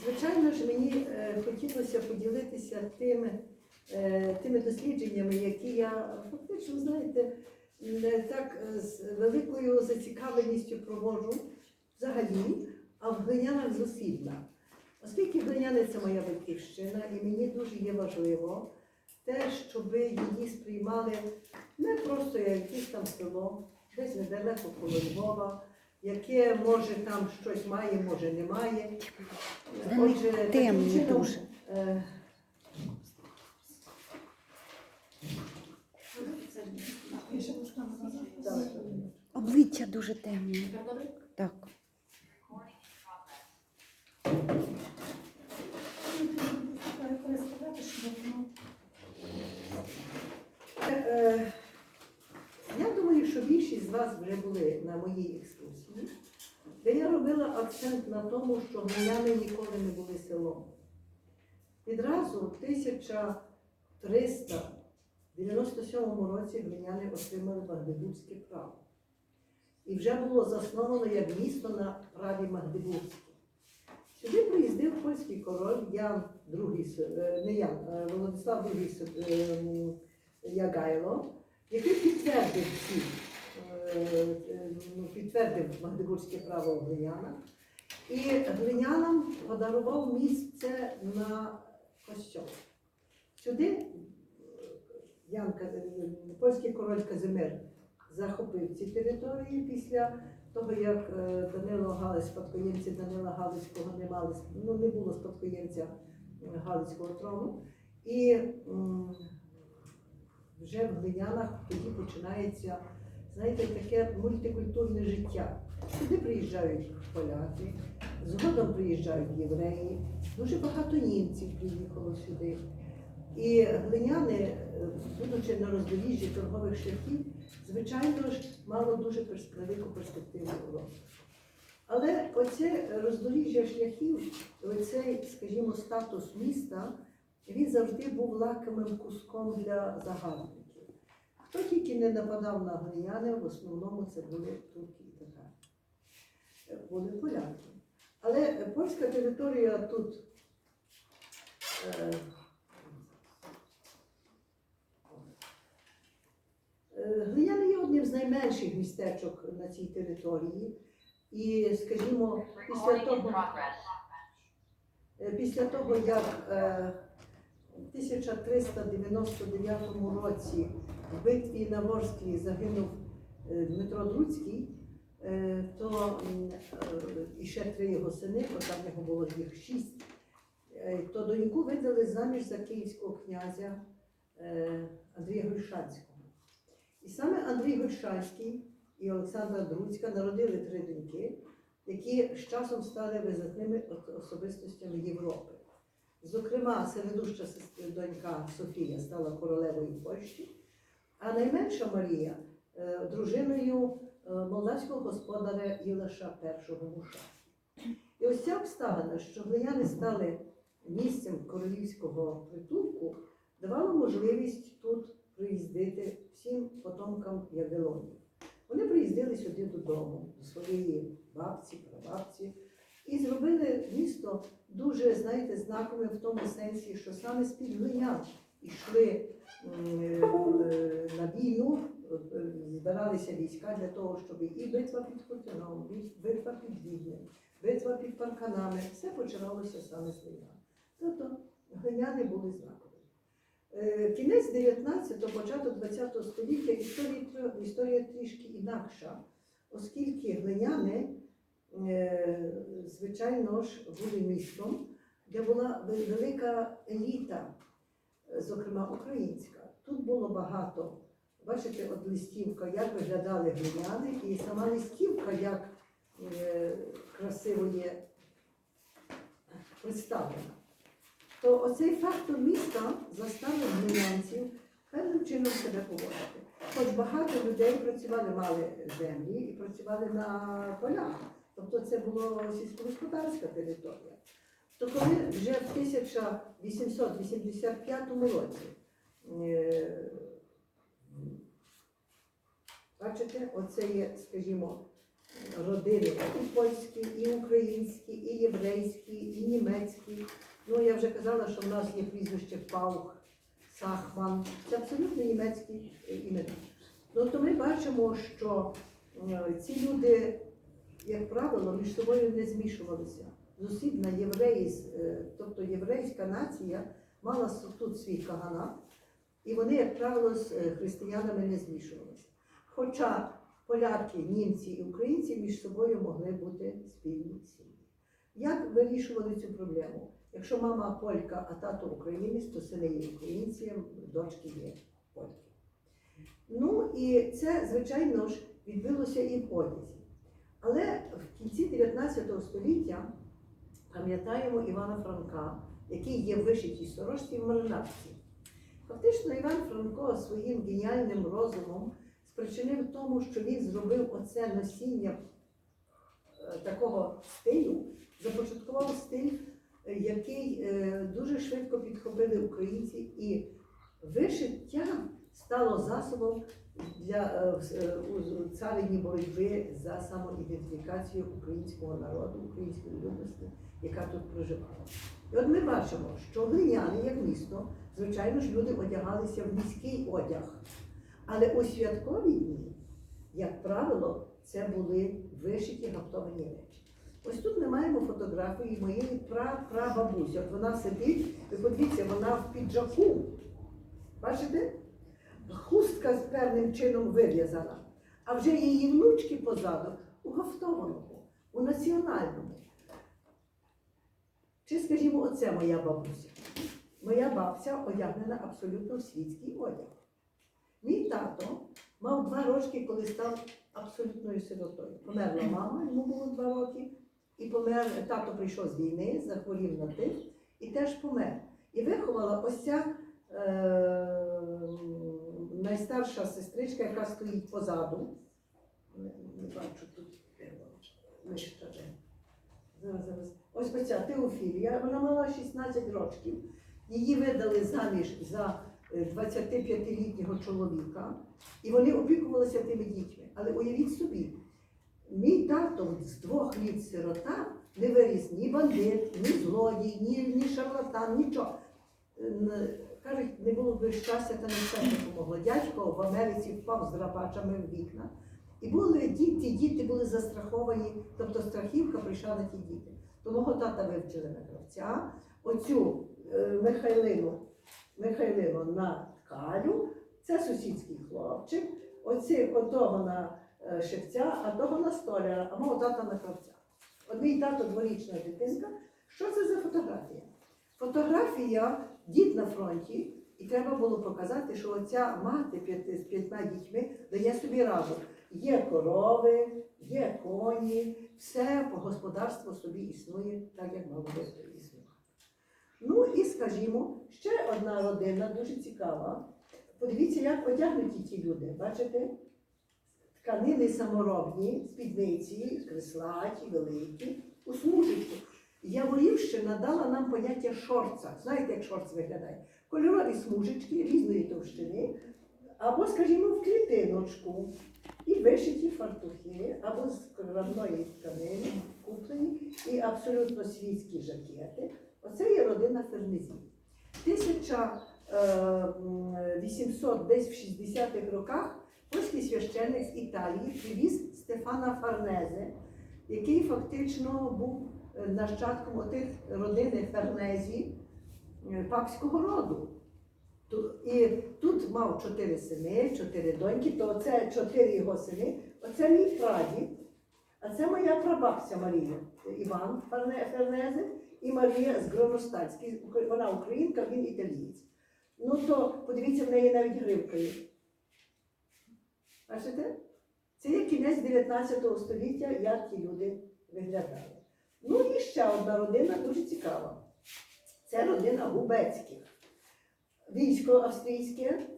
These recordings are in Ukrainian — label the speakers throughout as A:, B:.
A: Звичайно ж, мені е, хотілося поділитися тими, е, тими дослідженнями, які я фактично, знаєте, не так е, з великою зацікавленістю проводжу взагалі, а в глинянах зусилля. Оскільки глиняни це моя батьківщина, і мені дуже є важливо те, щоб її сприймали не просто як якесь там село, десь недалеко коло Львова, яке може там щось має, може не має.
B: Вони
A: Отже, таким
B: темні
A: чином,
B: дуже.
A: е.
B: Обличчя дуже темні. Так.
A: Е, Я думаю, що більшість з вас вже були на моїй екскурсії, де я робила акцент на тому, що глиняни ніколи не були селом. Відразу в 1397 році глиняни отримали Магдебурзьке право. І вже було засновано як місто на праві Магдебурзьке. Сюди приїздив польський король Ян II, е, не Ян, Володислав II е, Ягайло, який підтвердив ці, е, е, ну, підтвердив Магдебурзьке право в Глинянах. І глинянам подарував місце на костьол. Сюди е, Ян, польський король Казимир захопив ці території після того, як Данило Галич, спадкоємці Данила Галицького не мали, ну не було спадкоємця Галицького трону. І вже в глинянах тоді починається, знаєте, таке мультикультурне життя. Сюди приїжджають поляки, згодом приїжджають євреї, дуже багато німців приїхало сюди. І глиняни, е, будучи на роздоріжжі торгових шляхів, звичайно ж, мало дуже велику перспективу розвитку. Але оце роздоріжжя шляхів, оцей, скажімо, статус міста, він завжди був лакомим куском для загарбників. Хто тільки не нападав на глиняни, в основному це були турки і татари. Е, Були поляки. Але е, польська територія тут. е, Е, є одним з найменших містечок на цій території. І, скажімо, після того, е, після того як е, в 1399 році в битві на Ворсклі загинув е, Дмитро Друцький, е, то е, і ще три його сини, бо там його було їх шість, то доньку видали заміж за київського князя Андрія Гольшанського. І саме Андрій Гольшанський і Олександра Друцька народили три доньки, які з часом стали визначними ос- особистостями Європи. Зокрема, середуща донька Софія стала королевою Польщі, а найменша Марія е, дружиною е, молдавського господаря Ілаша І Муша. І ось ця обставина, що глиняни стали місцем королівського притулку, давала можливість тут приїздити всім потомкам Ягелонів. Вони приїздили сюди додому, до своєї бабці, прабабці, і зробили місто дуже, знаєте, знаковим в тому сенсі, що саме з-під глинян йшли е, на війну, е, збиралися війська для того, щоб і битва під Хотином, битва під Віднем, битва під Парканами, все починалося саме з глинян. Тобто глиняни були знакові. Е, Кінець 19-го, початок 20-го століття історія, історія трішки інакша, оскільки глиняни, звичайно ж, були містом, де була велика еліта, зокрема українська. Тут було багато, бачите, от листівка, як виглядали глиняни, і сама листівка, як е, красиво є представлена то оцей фактор міста заставив глинянців певним чином себе поводити. Хоч багато людей працювали, мали землі і працювали на полях. Тобто це була сільськогосподарська територія. То коли вже в 1885 році, е, бачите, оце є, скажімо, родини і польські, і українські, і єврейські, і німецькі. Ну, я вже казала, що в нас є прізвище Паух, Сахман. Це абсолютно німецькі е, імена. Ну, то ми бачимо, що е, ці люди, як правило, між собою не змішувалися. Зусідна євреїз, е, тобто єврейська нація мала тут свій каганат, і вони, як правило, з е, християнами не змішувалися. Хоча поляки, німці і українці між собою могли бути спільні сім'ї. Як вирішували цю проблему? Якщо мама полька, а тато українець, то сини є українці, дочки є польки. Ну і це, звичайно ж, відбилося і в одязі. Але в кінці 19 століття пам'ятаємо Івана Франка, який є в вишитій сорочці в маринарці. Фактично, Іван Франко своїм геніальним розумом спричинив тому, що він зробив оце носіння е, такого стилю, започаткував стиль, е, який е, дуже швидко підхопили українці, і вишиття стало засобом для е, е, у царині боротьби за самоідентифікацію українського народу, української людності, яка тут проживала. І от ми бачимо, що глиняни, як місто, звичайно ж, люди одягалися в міський одяг. Але у святкові дні, як правило, це були вишиті гаптовані речі. Ось тут ми маємо фотографії моєї пра-прабабусі. От вона сидить, ви подивіться, вона в піджаку. Бачите? Хустка з певним чином вив'язана. А вже її внучки позаду у гафтованому, у національному. Чи, скажімо, оце моя бабуся. Моя бабця одягнена абсолютно в світський одяг. Мій тато мав два рочки, коли став абсолютною сиротою. Померла мама, йому було два роки, і помер, тато прийшов з війни, захворів на тиф і теж помер. І виховала ось ця е, найстарша сестричка, яка стоїть позаду. Не, не бачу тут. Зараз, зараз. Ось оця Теофілія, вона мала 16 років. Її видали заміж за е, 25-літнього чоловіка, і вони опікувалися тими дітьми. Але уявіть собі, мій тато з двох літ сирота не виріс ні бандит, ні злодій, ні, ні шарлатан, нічого. Кажуть, не було б щастя та нещастя допомогло. Дядько в Америці впав з драпачами в вікна. І були діти, діти були застраховані, тобто страхівка прийшла на ті діти. То мого тата вивчили на кравця, оцю е, Михайлину, Михайлину на ткалю, це сусідський хлопчик, оці, отого на е, шевця, а того на столяра, а мого тата на кравця. От мій тато дворічна дитинка. Що це за фотографія? Фотографія дід на фронті, і треба було показати, що оця мати п'яти- з п'ятьма дітьми дає собі раду. Є корови, є коні, все по господарству собі існує так, як мало би існувати. Ну і скажімо, ще одна родина дуже цікава. Подивіться, як одягнуті ті люди. Бачите? Тканини саморобні, спідниці, креслаті, великі, у смужечку. Яворівщина дала нам поняття шорца. Знаєте, як шорц виглядає? Кольорові смужечки різної товщини, або, скажімо, в клітиночку. І вишиті фартухи, або з кровної тканини куплені, і абсолютно світські жакети. Оце є родина Фернезі. 1800, десь в 60-х роках польський священник з Італії привіз Стефана Фарнезе, який фактично був е, нащадком отих родини Фернезі е, папського роду. І тут мав чотири сини, чотири доньки, то це чотири його сини. Оце мій прадід, а це моя прабабця Марія Іван Ферне- Фернезе і Марія з Гроностальської. Вона українка, він італієць. Ну то подивіться, в неї навіть гривка є. Бачите? Це є кінець 19 століття, як ті люди виглядали. Ну і ще одна родина дуже цікава. Це родина Губецьких. Військо австрійське,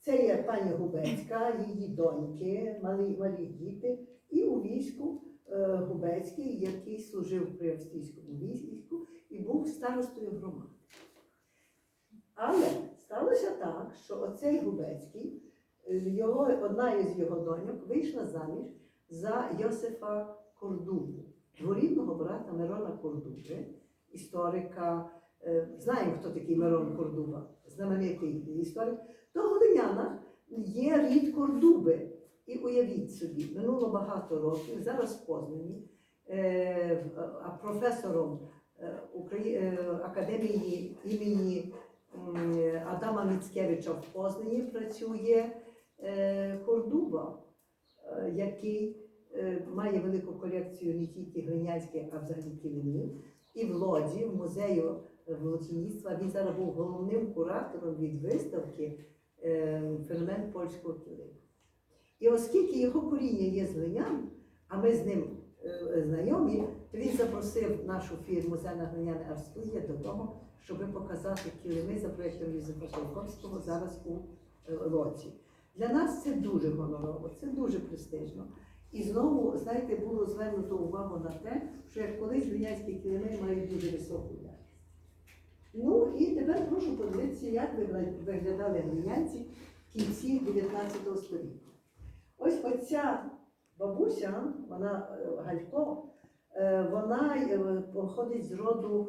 A: це є пані Губецька, її доньки, малі, малі діти, і у війську е, Губецький, який служив при австрійському війську і був старостою громади. Але сталося так, що оцей Губецький, е, його, одна із його доньок вийшла заміж за Йосифа Кордубу, дворідного брата Мирона Кордуби, історика. Е, Знаємо, хто такий Мирон Кордуба, знаменитий історик. То в Глинянах є рід Кордуби. І уявіть собі, минуло багато років, зараз Познані, е, а професором е, Украї- е, академії імені Адама Міцкевича в Познані працює Кордуба, який має велику колекцію не тільки глинянських, а взагалі килимів. І в Лоді, в музею волокінництва, він зараз був головним куратором від виставки е, феномен польського килиму. І оскільки його коріння є з глинян, а ми з ним е, знайомі, то він запросив нашу фірму Зена Глиняне Арстудія до того, щоб показати килими за проєктом Юзефа Шовковського зараз у е, Лоці. Для нас це дуже гонорово, це дуже престижно. І знову, знаєте, було звернуто увагу на те, що як колись глинянські килими мають дуже високу якість. Ну і тепер прошу подивитися, як вигля- виглядали глинянці в кінці 19 століття. Ось оця бабуся, вона е, Галько, е, вона е, походить з роду,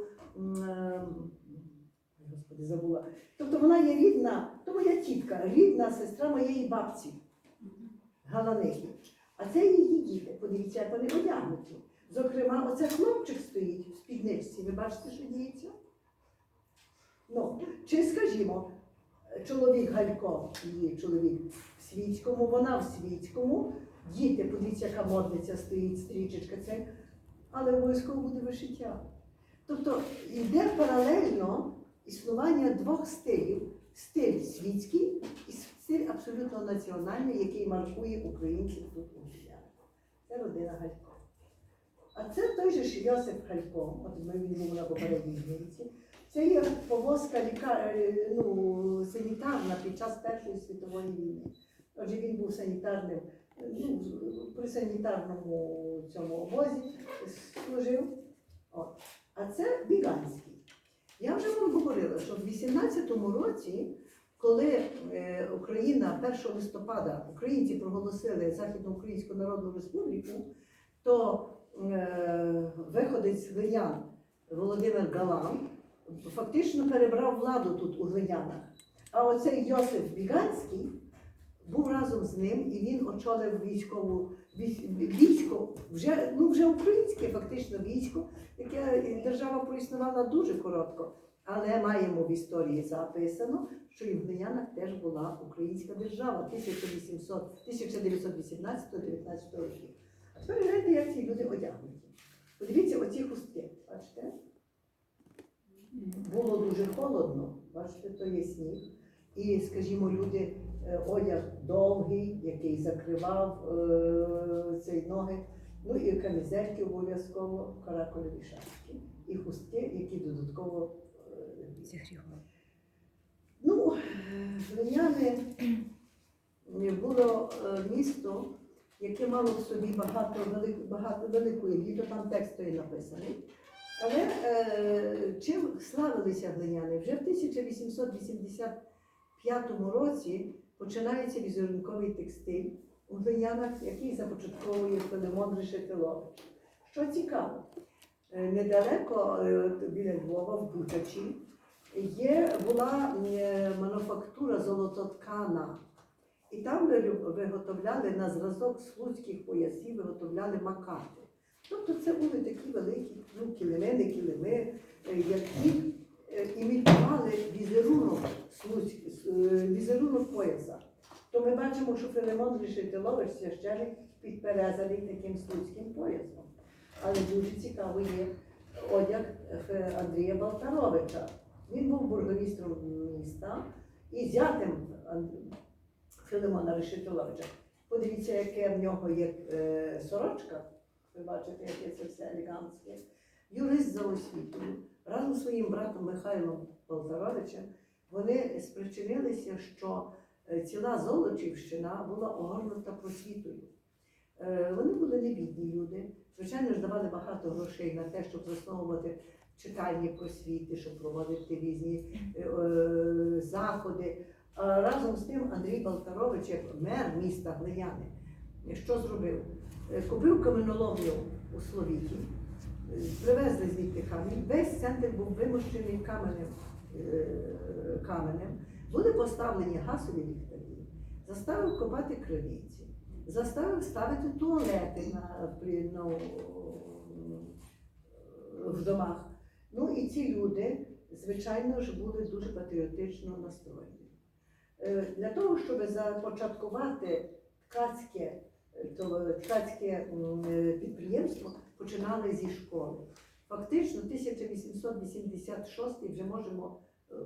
A: господи, забула. Тобто вона є рідна, то моя тітка, рідна сестра моєї бабці Галанихи. А це її діти. Подивіться, як вони одягнуті. Зокрема, оце хлопчик стоїть в спідничці. Ви бачите, що діється? Ну, чи скажімо, чоловік Галько, її чоловік в світському, вона в світському, діти, подивіться, яка модниця стоїть, стрічечка це, але обов'язково буде вишиття. Тобто йде паралельно існування двох стилів: стиль світський і стиль абсолютно національний, який маркує українців тут у Львові. Це родина Галько. А це той же ж Йосип Галько, от ми він був на попередній змінці. Це є повозка ліка... е, ну, санітарна під час Першої світової війни. Отже, він був санітарним, ну, при санітарному цьому обозі служив. От. А це Біганський. Я вже вам говорила, що в 18-му році, коли е, Україна 1 листопада українці проголосили Західноукраїнську Народну Республіку, то е, виходець з Глинян Володимир Галан фактично перебрав владу тут у Глинянах. А оцей Йосиф Біганський був разом з ним і він очолив військову військо, вже, ну, вже українське фактично військо, яке держава проіснувала дуже коротко. Але маємо в історії записано, що і в Глинянах теж була українська держава 1918-19 років. А тепер гляньте, як ці люди одягнуті. Подивіться оці хустки. Бачите? Було дуже холодно, бачите, то є сніг. І, скажімо, люди, е, одяг довгий, який закривав е, цей ноги, ну і камізельки обов'язково, каракулеві шапки, і хустки, які додатково е, Ну, Глиняни е, було е, місто, яке мало в собі багато, велик, багато великої літо, там текст той написаний. Але е, чим славилися глиняни? Вже в 1885 році починається візерунковий текстиль у глинянах, який започатковує Филимон Решетилович. Що цікаво, е, недалеко е, біля Львова, в Бучачі, Є була е, мануфактура золототкана, і там виготовляли на зразок слуцьких поясів, виготовляли макати. Тобто це були такі великі ну, килими, не які е, імітували візерунок, е, візерунок пояса. То ми бачимо, що Филимон Решетилович священик підперезаний таким слуцьким поясом. Але дуже цікаво є одяг Андрія Балтаровича. Він був бургомістром міста і зятем Филимона Решетиловича. Подивіться, яке в нього є е, сорочка. Ви бачите, яке це все елегантське. Юрист за освітою. Разом з своїм братом Михайлом Полтаровичем вони спричинилися, що е, ціла Золочівщина була огорнута просвітою. Е, Вони були невідні люди. Звичайно ж, давали багато грошей на те, щоб засновувати читальні просвіти, щоб проводити різні е, заходи. А разом з тим Андрій Балтарович, як мер міста Глиняни, що зробив? Е, Купив каменоломню у Словіті, привезли звідти камінь, весь центр був вимощений каменем, е, каменем. Були поставлені газові ліхтарі, заставив копати криниці, заставив ставити туалети на, при, ну, в домах. Ну і ці люди, звичайно ж, були дуже патріотично настроєні. Е, Для того, щоб започаткувати ткацьке, е, то- ткацьке е, підприємство, починали зі школи. Фактично, 1886 вже можемо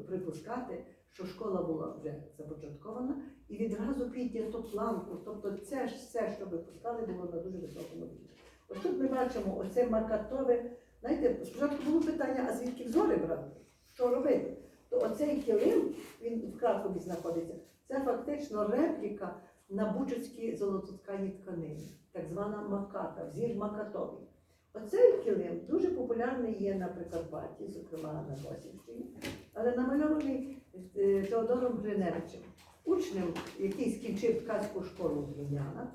A: припускати, що школа була вже започаткована і відразу піднято планку. Тобто це ж все, що випускали, було на дуже високому рівні. Ось тут ми бачимо оце макатове. Знаєте, спочатку було питання, а звідки взори брати? Що робити? То оцей килим, він в Кракові знаходиться, це фактично репліка на бучацькі золототкані тканини, так звана маката, взір макатовий. Оцей килим дуже популярний є на Прикарпатті, зокрема на Косівщині, але намальований е, Теодором Гриневичем, учнем, який скінчив ткацьку школу в Глинянах,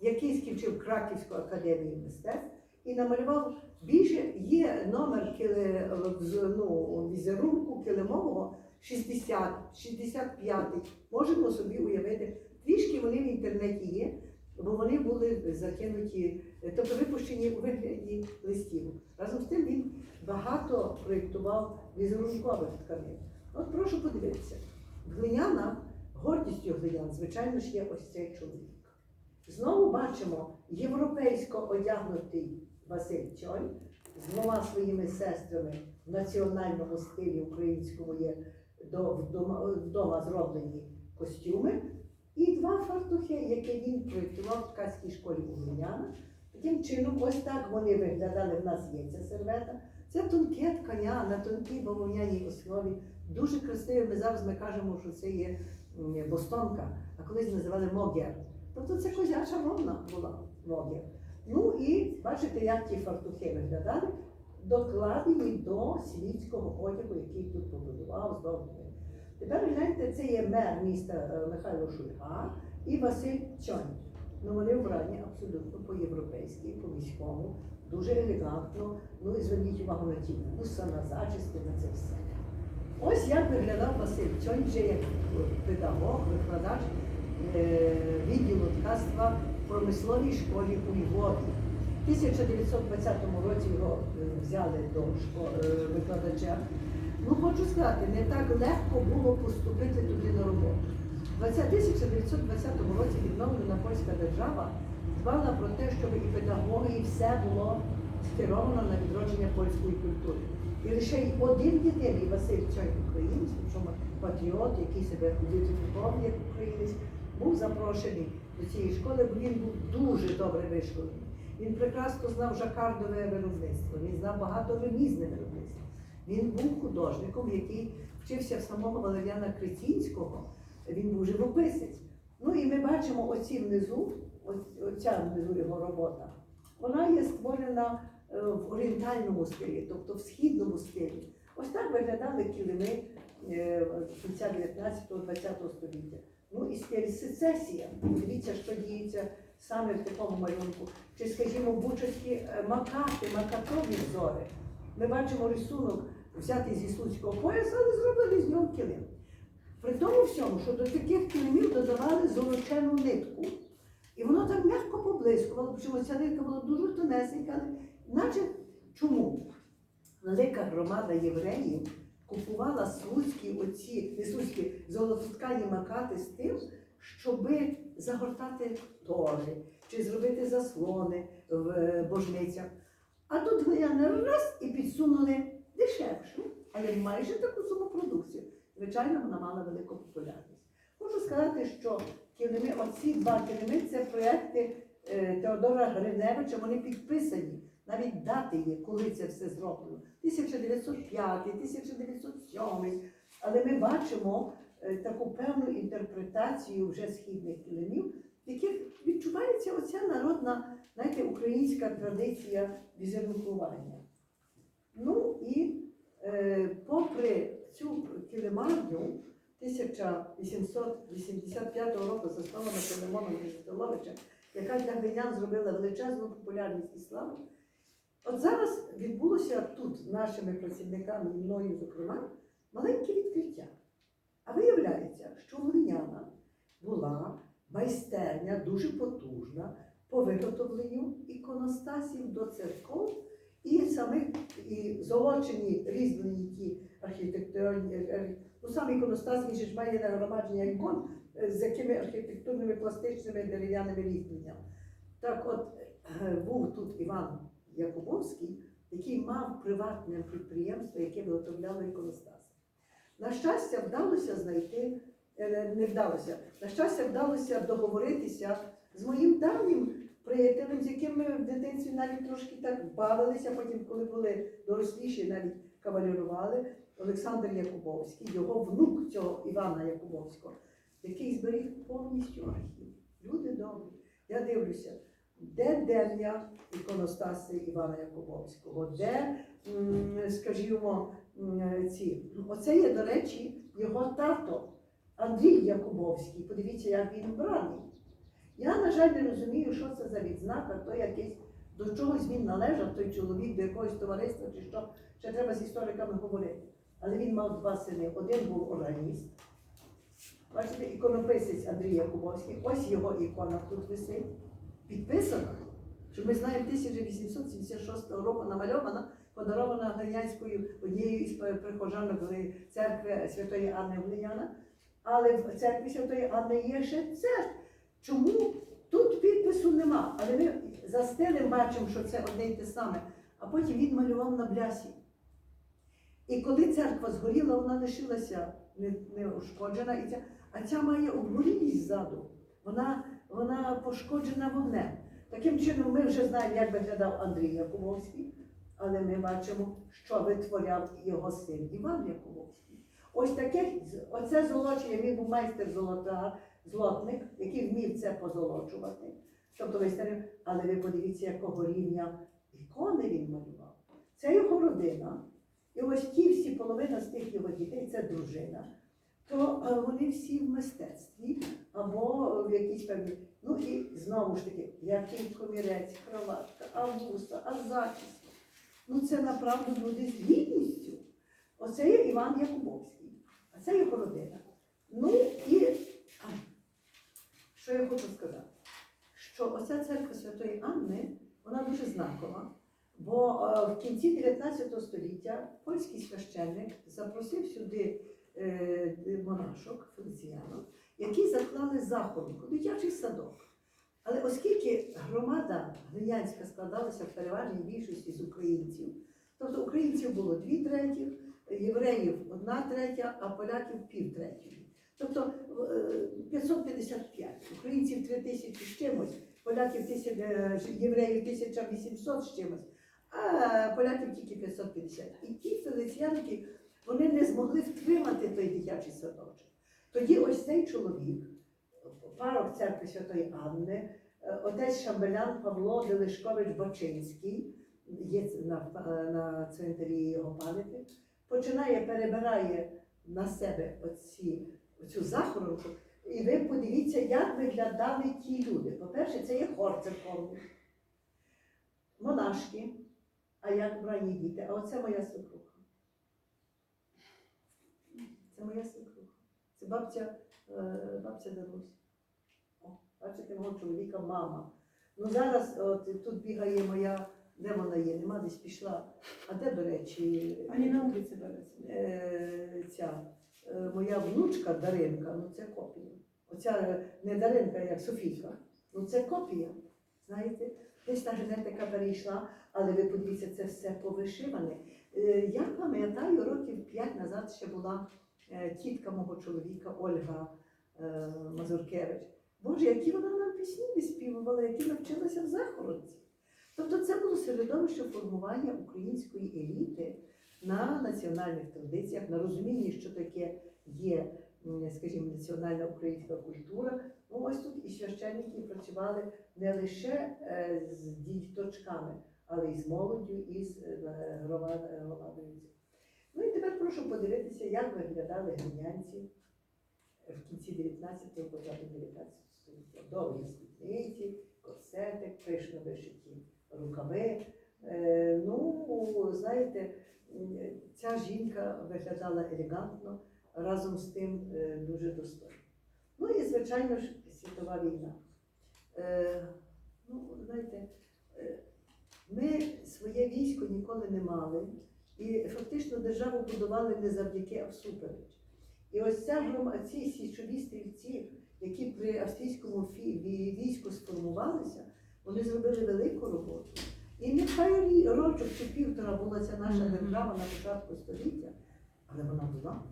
A: який скінчив Краківську академію мистецтв і намалював більше є номер кили, ну, візерунку килимового 60, 65. Можемо собі уявити. Трішки вони в інтернеті є, бо вони були закинуті, тобто випущені у вигляді листів. Разом з тим він багато проєктував візерункових тканин. От прошу подивитися. Глиняна, гордістю глинян, звичайно ж, є ось цей чоловік. Знову бачимо європейсько одягнутий Василь Чонь з двома своїми сестрами в національному стилі українському є до, вдома, зроблені костюми. І два фартухи, які він проєктував в ткацькій школі у Глинянах. Таким чином, ось так вони виглядали. В нас є ця сервета. Це тонке ткання на тонкій бавовняній основі. Дуже красиве. Ми зараз ми кажемо, що це є бостонка, а колись називали могер. Тобто це козяча вовна була могер. Ну і бачите, як ті фартухи виглядали, докладені до світського одягу, який тут побудував, здобний. Тепер гляньте, це є мер міста е, Михайло Шульга і Василь Чонь. Ну вони вбрані абсолютно по-європейськи, по-міському, дуже елегантно. Ну і зверніть увагу на ті вуса, на зачіски, на це все. Ось як виглядав Василь Чонь вже як педагог, викладач е, відділу ткацтва промисловій школі у Львові. В 1920 році його е, взяли до е, викладача. Ну, хочу сказати, не так легко було поступити туди на роботу. В 1920 році відновлена польська держава дбала про те, щоб і педагоги, і все було скеровано на відродження польської культури. І лише один єдиний Василь Чой українець, причому патріот, який себе ідентифікував як українець, був запрошений до цієї школи, бо він був дуже добре вишколений. Він прекрасно знав жакардове виробництво, він знав багато ремізне виробництво. Він був художником, який вчився в самого Валеріана Крицінського, він був живописець. Ну і ми бачимо оці внизу, оця внизу його робота. Вона є створена е, в орієнтальному стилі, тобто в східному стилі. Ось так виглядали килими е, кінця 19-20 століття. Ну і сецесія. Дивіться, що діється саме в такому малюнку. Чи, скажімо, бучацькі е, макати, макатові взори. Ми бачимо рисунок взятий зі слуцького пояса, але зробили з нього килим. При тому всьому, що до таких килимів додавали золочену нитку. І воно так м'яко поблискувало, причому ця нитка була дуже тонесенька, наче чому? Велика громада євреїв купувала слуцькі оці, не слуцькі, золототкані макати з тим, щоби загортати тори чи зробити заслони в е, божницях. А тут глиняни раз і підсунули дешевшу, але майже таку саму продукцію. Звичайно, вона мала велику популярність. Можу сказати, що килими, оці два килими це проекти е, Теодора Гриневича, вони підписані. Навіть дати є, коли це все зроблено. 1905, 1907. Але ми бачимо е, таку певну інтерпретацію вже східних килимів, в яких відчувається оця народна, знаєте, українська традиція візерункування. Ну і е, попри цю килимарню 1885 року, заснована Филимоном Візитоловичем, яка для глинян зробила величезну популярність і славу. От зараз відбулося тут нашими працівниками мною, зокрема, маленьке відкриття. А виявляється, що в була майстерня дуже потужна по виготовленню іконостасів до церков і самих і золочені різьблені ті архітектурні, е, ну сам іконостас ж має нагромадження ікон е, з якими архітектурними пластичними дерев'яними різьбленнями. Так от е, був тут Іван Якубовський, який мав приватне підприємство, яке виготовляло іконостаси. На щастя, вдалося знайти, е, не вдалося, на щастя, вдалося договоритися з моїм давнім приятелем, з яким ми в дитинстві навіть трошки так бавилися, потім, коли були доросліші, навіть кавалерували. Олександр Якубовський, його внук цього Івана Якубовського, який зберіг повністю архів. Люди добрі. Я дивлюся, де дем'я іконостаси Івана Якубовського, де, скажімо, ці. Оце є, до речі, його тато Андрій Якубовський. Подивіться, як він браний. Я, на жаль, не розумію, що це за відзнака, то якийсь до чогось він належав, той чоловік, до якогось товариства чи що. Ще треба з істориками говорити. Але він мав два сини. Один був органіст. Бачите, іконописець Андрій Якубовський. Ось його ікона тут висить. Підписана, що ми знаємо 1876 року намальована, подарована Глинянською однією із прихожанок церкви Святої Анни Глиняна. Але в церкві Святої Анни є ще це. Чому тут підпису нема? Але ми за стилем бачимо, що це одне й те саме. А потім він малював на блясі. І коли церква згоріла, вона лишилася не, не ушкоджена, і ця, а ця має обгорілість ззаду. Вона, вона пошкоджена вогнем. Таким чином, ми вже знаємо, як виглядав Андрій Якубовський, але ми бачимо, що витворяв його син Іван Якубовський. Ось таке, оце золочення, він був майстер золота, злотник, який вмів це позолочувати. Тобто майстерів, але ви подивіться, якого рівня ікони він малював. Це його родина. І ось ті всі половина з тих його дітей це дружина. То е, вони всі в мистецтві або в якійсь певній. Ну і знову ж таки, який комірець, кроватка, а вуса, а зачіска. Ну це направду люди з гідністю. Оце є Іван Якубовський, а це його родина. Ну і а, що я хочу сказати? Що оця церква Святої Анни, вона дуже знакова. Бо е, в кінці 19 століття польський священник запросив сюди е, монашок, феліціянок, які заклали захоронку, дитячий садок. Але оскільки громада глинянська складалася в переважній більшості з українців, тобто українців було дві третіх, євреїв одна третя, а поляків пів третьої. Тобто е, 555, українців 3 тисячі з чимось, поляків е, євреїв 1800 з чимось а поляків тільки 550. І ті феліціянки, вони не змогли втримати той дитячий садочок. Тоді ось цей чоловік, парок церкви Святої Анни, е, отець Шамбелян Павло Делишкович Бочинський, є на, на цвинтарі його пам'яті, починає, перебирає на себе оці, оцю захоронку. І ви подивіться, як виглядали ті люди. По-перше, це є хор церковний, монашки, а як брані діти. А оце моя свекруха. Це моя свекруха. Це бабця, е, бабця Дарусь. Бачите, мого чоловіка мама. Ну зараз от, тут бігає моя, де вона є, нема десь пішла. А де, до речі,
C: Они на улице берутся.
A: е, ця е, моя внучка Даринка, ну це копія. Оця не Даринка, як Софійка. Ну це копія. Знаєте, десь та генетика перейшла, але ви подивіться, це все повишиване. Я пам'ятаю, років п'ять назад ще була тітка мого чоловіка Ольга е, Мазуркевич. Боже, які вона нам пісні виспівувала, які навчилася в захоронці. Тобто це було середовище формування української еліти на національних традиціях, на розумінні, що таке є, скажімо, національна українська культура. Ну, ось тут і священники працювали не лише е, з діточками, але й з молоддю, і з е, е, громадою. Прошу подивитися, як виглядали глинянці в кінці 19-го, початку 19 століття. Довгі спідниці, корсетик, пишно вишиті рукави. Е, ну, знаєте, ця жінка виглядала елегантно, разом з тим е, дуже достойно. Ну і, звичайно ж, світова війна. Е, ну, знаєте, ми своє військо ніколи не мали, і фактично державу будували не завдяки, а всупереч. І ось ця грома, ці січові стрільці, які при австрійському війську сформувалися, вони зробили велику роботу. І нехай рі- рочок чи півтора була ця наша держава на початку століття, але вона була.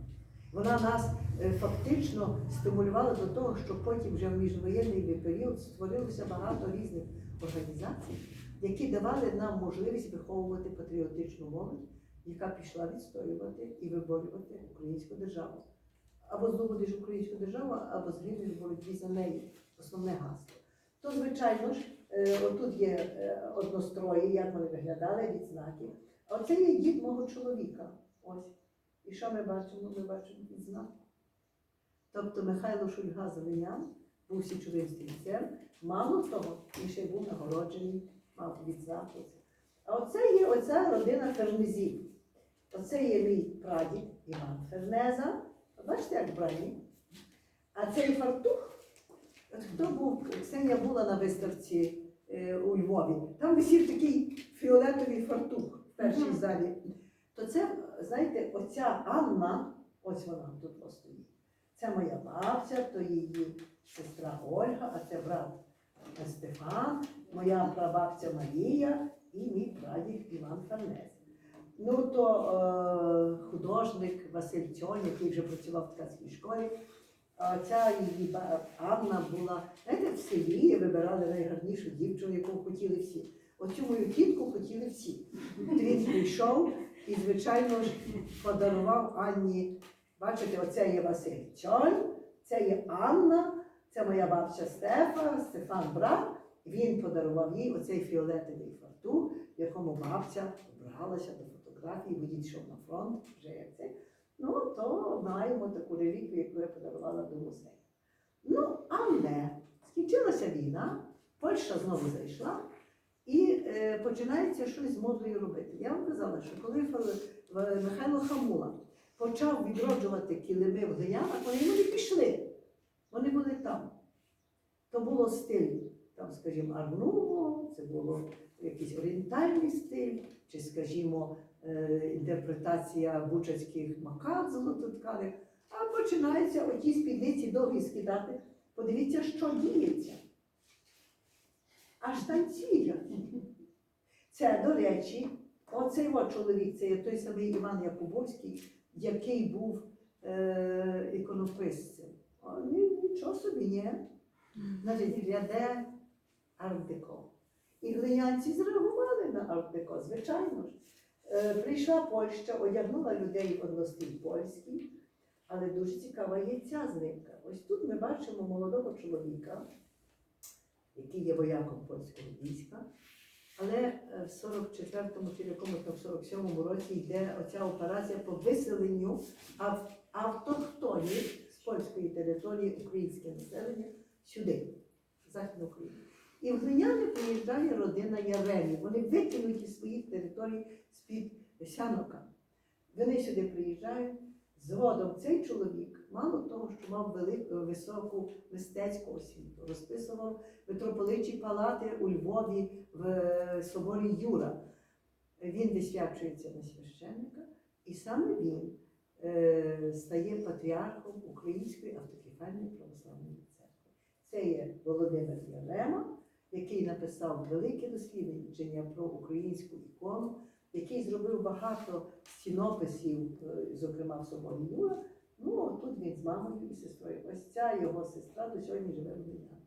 A: Вона нас е, фактично стимулювала до того, що потім вже в міжвоєнний період створилося багато різних організацій, які давали нам можливість виховувати патріотичну молодь, яка пішла відстоювати і виборювати українську державу. Або здобудеш українську державу, або згинеш боротьбі за неї. Основне гасло. То, звичайно ж, е, отут є е, однострої, як вони виглядали, відзнаки. А оце є дід мого чоловіка. Ось. І що ми бачимо? Ми бачимо відзнак. Тобто Михайло Шульга Зеленян був січовим стрільцем. Мало того, він ще був нагороджений, мав відзнаку. А оце є оця родина Фернезів. Оце є мій прадід Іван Фернеза. Бачите, як брані? А цей фартух, хто був, Ксенія була на виставці е, у Львові, там висів такий фіолетовий фартух в першій
B: Мгм.
A: залі. То це, знаєте, оця Анна, ось вона тут ось стоїть. Це моя бабця, то її сестра Ольга, а це брат Стефан, моя прабабця Марія і мій прадід Іван Фернез. Ну то е, художник Василь Тьонь, який вже працював в ткацькій школі. А ця її Анна була, знаєте, в селі вибирали найгарнішу дівчину, яку хотіли всі. Оцю мою тітку хотіли всі. Він прийшов і, звичайно ж, подарував Анні. Бачите, оце є Василь Тьонь, це є Анна, це моя бабця Стефа, Стефан брат. Він подарував їй оцей фіолетовий фартух, в якому бабця вбрагалася до фотографії, бо йшов на фронт, вже як це. Ну, то маємо таку реліквію, яку я подарувала до музею. Ну, але скінчилася війна, Польща знову зайшла, і е, починається щось з модою робити. Я вам казала, що коли Михайло Хамула почав відроджувати килими в Глиянах, вони не пішли. Вони були там. То було стиль, там, скажімо, Арнуво, це було якийсь орієнтальний стиль, чи, скажімо, інтерпретація бучацьких макат золототканих. А починаються оті спідниці довгі скидати. Подивіться, що діється. Аж танцює. Це, до речі, оцей от чоловік, це той самий Іван Якубовський, який був е, іконописцем. Ні, нічого собі, ні. Значить, ряде ардеко. І глинянці зреагували на ардеко, звичайно ж. Е, прийшла Польща, одягнула людей одностиль польський, але дуже цікава є ця знимка. Ось тут ми бачимо молодого чоловіка, який є вояком польського війська. Але е, в 44-му чи якомусь там 47-му році йде оця операція по виселенню ав- автохтонів з польської території українське населення сюди, в Західну Україну. І в Глиняни приїжджає родина Яремів. Вони викинуті з своїх територій з-під Сянока. Вони сюди приїжджають. Згодом цей чоловік, мало того, що мав велику високу мистецьку освіту, розписував митрополичі палати у Львові в е, соборі Юра. Він висвячується на священника, і саме він е, стає патріархом Української автокефальної православної церкви. Це є Володимир Ярема, який написав велике дослідження про українську ікону, який зробив багато стінописів, е, зокрема в соборі Юра. Ну, тут він з мамою і сестрою. Ось ця його сестра до сьогодні живе в Львіві.